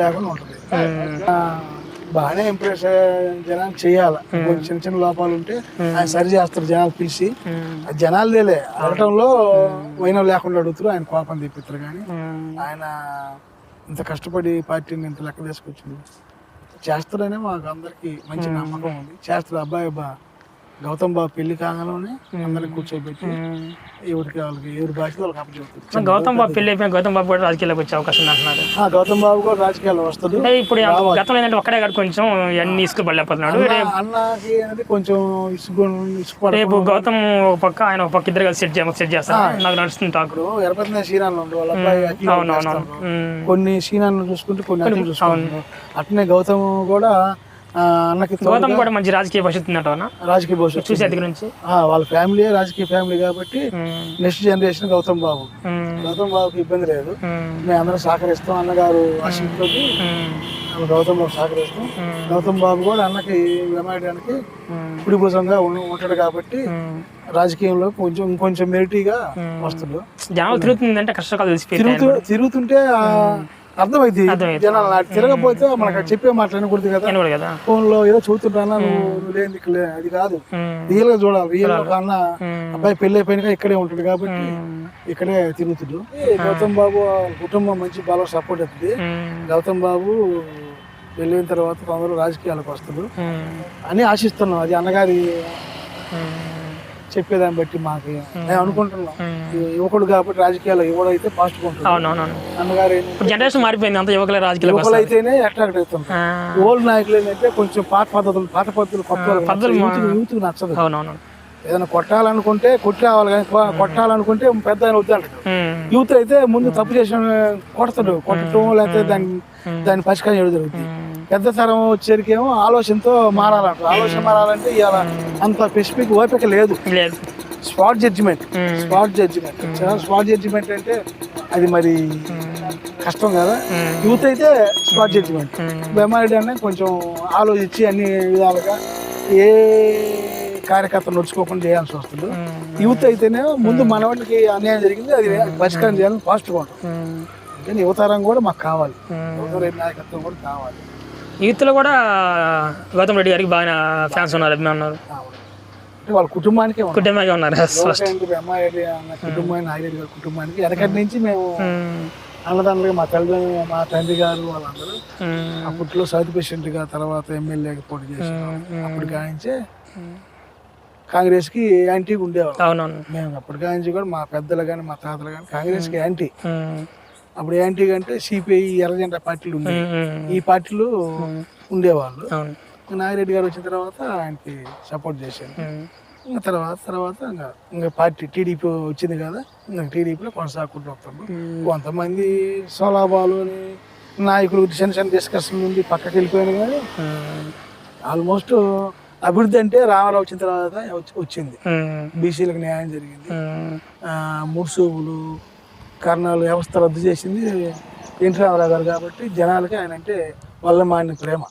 లేకుండా ఉంటుంది. బాగానే ఇంప్రెస్ జనాలు చేయాలి. చిన్న చిన్న లోపాలు ఉంటే ఆయన సరి చేస్తారు జనాలు పిలిచి. ఆ జనాలదేలే అడగటంలో వైనం లేకుండా అడుగుతారు. ఆయన కోపం తెప్పిస్తారు కానీ ఆయన ఇంత కష్టపడి పార్టీని ఇంత లెక్క తీసుకొచ్చింది చేస్తారనే మాకు అందరికి మంచి నమ్మకం ఉంది. చేస్తారు. అబ్బాయి అబ్బా గౌతమ్ బాబు పెళ్ళి కాగానే అందరికి కూర్చోబెట్టి ఎవరికి వాళ్ళకి ఎవరి భాష వాళ్ళకి అప్పచెప్తారు గౌతమ్ బాబు పెళ్ళి అయిపోయిన గౌతమ్ బాబు కూడా రాజకీయాల్లోకి వచ్చే అవకాశం అంటున్నారు. గౌతమ్ బాబు కూడా రాజకీయాల్లో వస్తాడు. అంటే ఇప్పుడు గతంలో ఏంటంటే ఒక్కడే కాదు కొంచెం అన్ని ఇసుకు పడలేకపోతున్నాడు అన్న- అన్నకి అనేది కొంచెం ఇసుగు ఇసుకుపడ రేపు గౌతమ్ ఒక పక్క ఆయన ఒక పక్క ఇద్దరు కలిసి సెట్ చేయ సెట్ చేస్తారు. నాకు నడుస్తుంది టాక్. ఎరపతిన వాళ్ళ అబ్బాయి అఖిల్ అవునవును చేస్తారు. కొన్ని శ్రీనాన్ని చూసుకుంటే కొన్ని అట్నే గౌతమ్ కూడా గౌతమ్ కూడా మంచి రాజకీయ భవిష్యత్తు? రాజకీయ భవిష్యత్తు చూసే దగ్గర నుంచి? వాళ్ళ ఫ్యామిలీ రాజకీయ ఫ్యామిలీ కాబట్టి నెక్స్ట్ జనరేషన్ గౌతమ్ బాబు. గౌతమ్ బాబుకి ఇబ్బంది లేదు. మేము. అందరం సహకరిస్తాం అన్నగారు మేము. గౌతమ్ బాబు సహకరిస్తాం. గౌతమ్ బాబు కూడా అన్నకి వెమాయడానికి ఉమ్, కుడి భుజంగా ఉం- ఉంటాడు కాబట్టి. రాజకీయంలో కొంచెం ఇంకొంచెం మెరిటీగా వస్తాడు. జనాలు తిరుగుతుందంటే కష్టకాలు తిరుగుతుంటే అర్థమైంది. జనాలు తిరగపోతే మనకు చెప్పే మాట్లాడకూడదు కదా. ఫోన్లో ఏదో చూస్తుంటానా నువ్వు లేని ఇక్కడ అది కాదు. రియల్గా చూడాలి. రియల్గా అన్న అబ్బాయి పెళ్ళి అయిపోయినాక ఇక్కడే ఉంటాడు కాబట్టి ఇక్కడే తిరుగుతుడు. గౌతమ్ బాబు కుటుంబం మంచి బాగా సపోర్ట్ అవుతుంది. గౌతమ్ బాబు వెళ్ళిన తర్వాత తొందరలో రాజకీయాలకు వస్తాడు ఉమ్, అని ఆశిస్తున్నాం. అది అన్నగారి చెప్పేదాన్ని బట్టి మాకు మేము. అనుకుంటున్నాం. యువకుడు కాబట్టి రాజకీయాలు ఫాస్ట్ అన్నగారు ఏంటంటే ఇప్పుడు జనరేషన్ మారిపోయింది అంత యువకుల రాజకీయాలకు యువకులు అయితేనే అట్రాక్ట్ అవుతుంది ఓల్డ్ నాయకులు ఏంటంటే కొంచెం పాత పద్ధతులు పాత పద్ధతులు కొత్త పద్ధతులు నచ్చదు. యూత్ నచ్చదు. అవునవును ఏదైనా కొట్టాలనుకుంటే కొట్టి రావాలి కానీ కొట్టాలనుకుంటే పెద్ద ఆయన వద్దు అంటాడు ఉమ్, యూత్ అయితే ముందు తప్పు చేసిన కొడతాడు. కొట్టడం లేకపోతే దాన్ని దాన్ని పరిష్కారం చేయడం జరుగుతుంది పెద్ద తరం వచ్చేరికేమో ఆలోచనతో మారాలంటారు ఆలోచన మారాలంటే ఇవాళ అంత స్పెసిఫిక్ ఓపిక లేదు. లేదు. Spot judgement spot judgement spot judgement అంటే అది మరి కష్టం కదా? యూత్ అయితే స్పాట్ జడ్జిమెంట్ బెమారెడ్డి అనే కొంచెం ఆలోచించి అన్ని విధాలుగా ఏ కార్యకర్త నడుచుకోకుండా చేయాల్సి వస్తుంది. యూత్ అయితేనే ముందు మన వాళ్ళకి అన్యాయం జరిగింది అది పరిష్కారం చేయాలని ఫాస్ట్గా ఉంటుంది కానీ యువతరం కూడా మాకు కావాలి. యువతరం నాయకత్వం కూడా కావాలి. యూత్లో కూడా గౌతమ్ రెడ్డి గారికి బాగా ఫ్యాన్స్ ఉన్నారు అభిమానులు ఉన్నారు. కావాలి అంటే వాళ్ళ కుటుంబానికే కుటుంబంగా ఉన్నారు కుటుంబానికి కుటుంబానికి వెనకటి నుంచి మేము అన్నదానులుగా మా తల్లి మా తండ్రి గారు వాళ్ళందరూ అప్పట్లో సౌత్ ప్రెసిడెంట్గా తర్వాత ఎమ్మెల్యేగా పోటీ చేసాం అప్పుడు కానించే కాంగ్రెస్కి యాంటీగా ఉండేవాళ్ళు. మేము అప్పుడు కానించి కూడా మా పెద్దలు కానీ మా తాతలు కానీ కాంగ్రెస్కి యాంటీ. అప్పుడు యాంటీగా అంటే సిపిఐ ఎర్రజెండా పార్టీలు ఉండేవి. ఉమ్, ఈ పార్టీలు ఉండేవాళ్ళు. నాగిరెడ్డి గారు వచ్చిన తర్వాత ఆయనకి సపోర్ట్ చేశాను ఇంకా తర్వాత తర్వాత ఇంకా ఇంకా పార్టీ టీడీపీ వచ్చింది కదా ఇంకా టీడీపీలో కొనసాగుకుంటూ వస్తాము కొంతమంది సోలాబాలు అని నాయకులు చిన్న చిన్న డిస్కషన్ నుండి పక్కకి వెళ్ళిపోయాను కానీ ఆల్మోస్ట్ అభివృద్ధి అంటే రామారావు వచ్చిన తర్వాత వచ్చి- వచ్చింది. బీసీలకు న్యాయం జరిగింది. ముడుసూపులు కర్ణాలు వ్యవస్థ రద్దు చేసింది ఎన్టీ రామారావు గారు కాబట్టి జనాలకి ఆయన అంటే వల్ల మాని ప్రేమ.